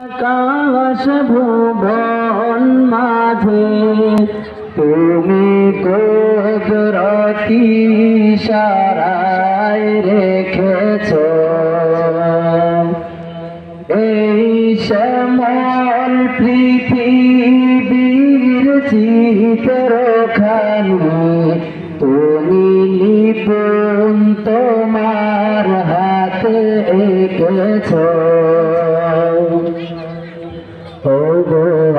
আকাশ ভুবন মাঝে, তুমি কুদরতি সারায় রেখেছ। এই শ্যামল পৃথিবীর চিত্রখানি, তুমি নিপুণ তোমার হাতে এঁকেছ।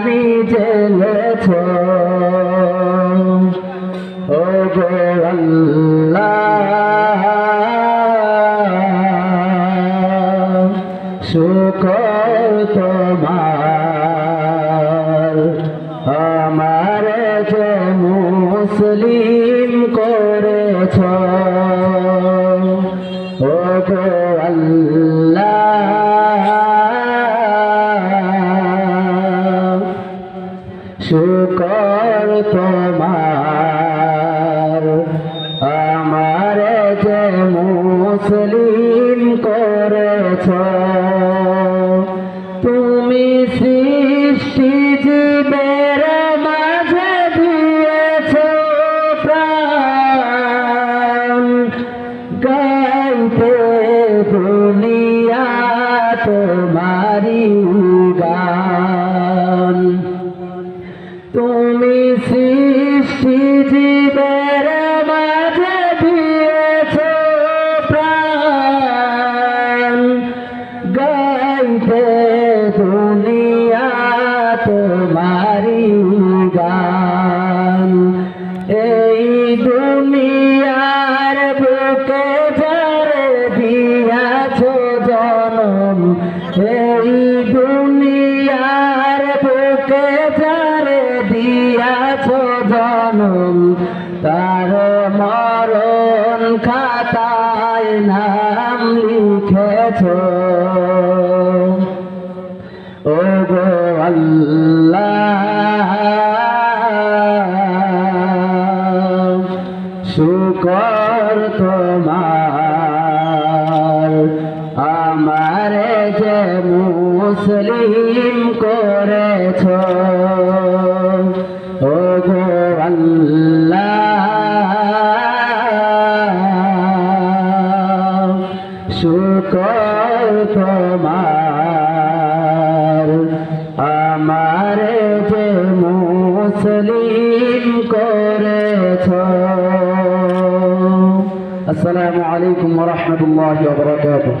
খানি জেলেছ ও গো আল্লাহ শুকর তোমার। আমার যে মুসলিম করেছ। ও গো সৃষ্টি জীবের মাঝে দিয়েছ প্রাণ। এই দুনিয়ার বুকে যারে দিয়াছ জনম, তার মরণ খাতায় নাম লিখেছ। ও গো আল্লাহ, শুকর তোমার। মুসলিম করেছ। ও গো আল্লাহ, শুকর তোমার। আমার যে মুসলিম করেছ। আসসালামু আলাইকুম রহমতুল্লাহ বরকাতুহ।